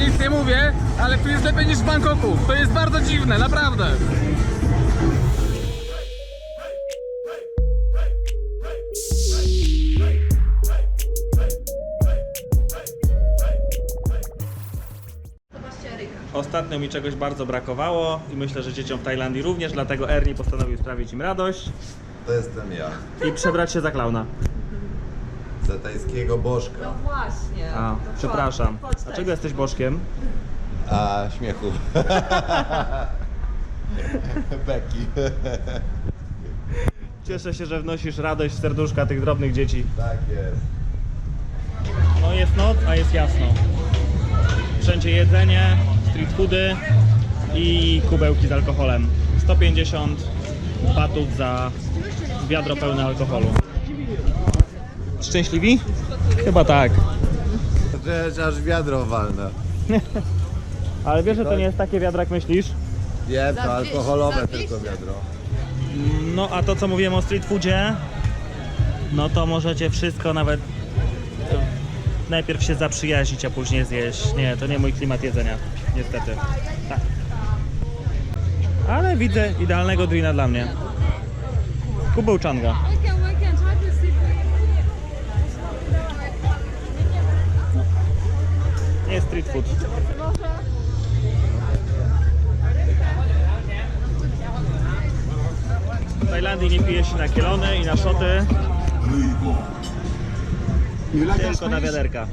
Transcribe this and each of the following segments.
nic nie mówię, ale tu jest lepiej niż w Bangkoku. To jest bardzo dziwne, naprawdę. Ostatnio mi czegoś bardzo brakowało i myślę, że dzieciom w Tajlandii również, dlatego Ernie postanowił sprawić im radość To jestem ja. i przebrać się za klauna. Za tajskiego bożka. Właśnie. A, Dokładnie. przepraszam. Chodź Dlaczego jesteś bożkiem? A, śmiechu. Beki. Cieszę się, że wnosisz radość w serduszka tych drobnych dzieci. Tak jest. No jest noc, a jest jasno. Wszędzie jedzenie, street foody i kubełki z alkoholem. 150 batów za wiadro pełne alkoholu. Szczęśliwi? Chyba tak. Że aż wiadro walne. Ale wiesz, że to nie jest takie wiadro jak myślisz? Nie, to alkoholowe tylko wiadro. No a to co mówiłem o street foodzie, no to możecie wszystko nawet najpierw się zaprzyjaźnić, a później zjeść. Nie, to nie mój klimat jedzenia, niestety. Tak. Ale widzę idealnego drina dla mnie. Kubeł street food. W Tajlandii nie pije się na kielony i na szoty, tylko na wiaderka.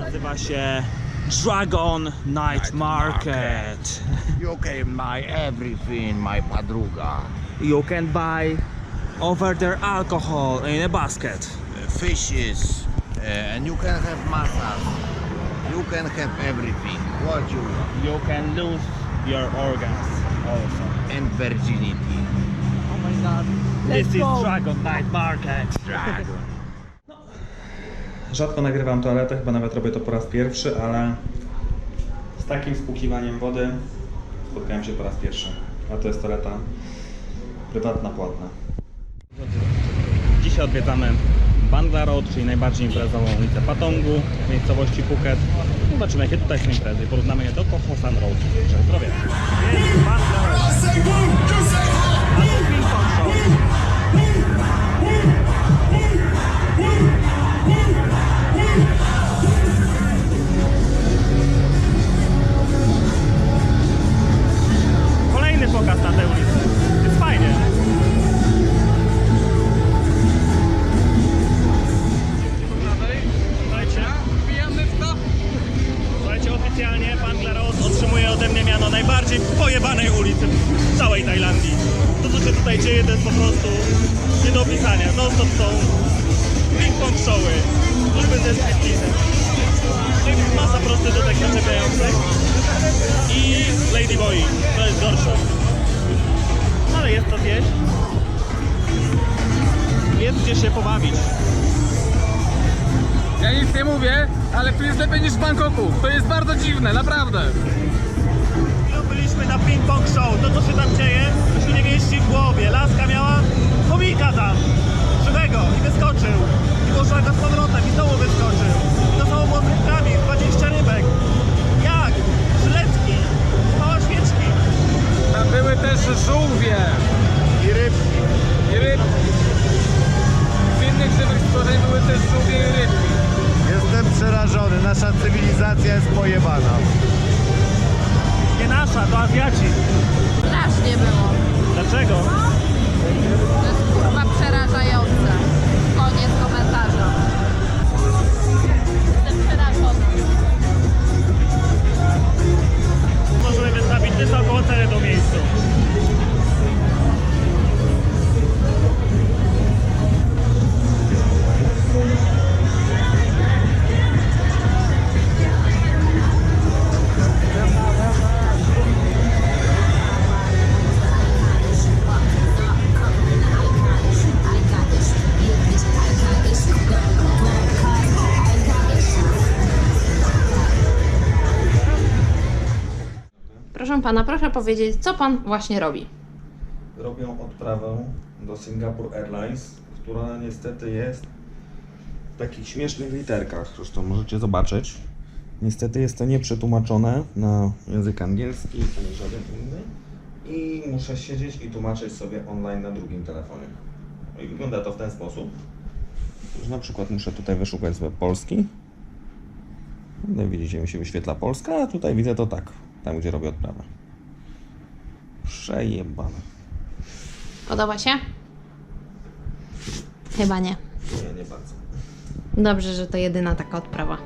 Nazywa się Dragon Night Market. You can buy everything, my padruga. You can buy over there alcohol in a basket. Fishes, and you can have massage. You can have everything. What you want. You can lose your organs also. And virginity. Oh my god. This is Dragon Night Market. Dragon. Rzadko nagrywam toaletę, chyba nawet robię to po raz pierwszy, ale z takim spłukiwaniem wody spotkałem się po raz pierwszy. A to jest toaleta prywatna, płatna. Dzisiaj odwiedzamy Bangla Road, czyli najbardziej imprezową ulicę Patongu w miejscowości Phuket. Zobaczymy jakie tutaj są imprezy porównamy je do Koh San Road. Życzę zdrowia. Mnie miano najbardziej pojebanej ulicy w całej Tajlandii. To co się tutaj dzieje to jest po prostu nie do opisania. Non stop są ping-pong showy, kluby ze stripteasem. Masa prostytutek zaczepiających i ladyboy, to jest gorsze. Ale jest to zjeść. Jest gdzie się pobawić. Ja nic nie mówię, ale tu jest lepiej niż w Bangkoku. To jest bardzo dziwne, naprawdę. Na ping-pong show. To, co się tam dzieje, to się nie mieści w głowie. Laska miała chomika tam, żywego, i wyskoczył. I poszła go z powrotem i znowu wyskoczył. I to samo było z rybkami, 20 rybek. Jak? Żyletki, małe świeczki. Tam były też żółwie I rybki. i rybki. Z innych żywych stworzeń były też żółwie i rybki. Jestem przerażony. Nasza cywilizacja jest pojebana. Nie pana, proszę powiedzieć, co pan właśnie robi? robią odprawę do Singapore Airlines, która niestety jest w takich śmiesznych literkach. Zresztą możecie zobaczyć. Niestety jest to nieprzetłumaczone na język angielski ani żaden inny. I muszę siedzieć i tłumaczyć sobie online na drugim telefonie. No i wygląda to w ten sposób, że na przykład muszę tutaj wyszukać sobie polski. Widzicie, mi się wyświetla Polska, a tutaj widzę to tak, tam gdzie robię odprawę. Przejebane. Podoba się? Chyba nie. Nie, nie bardzo. Dobrze, że to jedyna taka odprawa.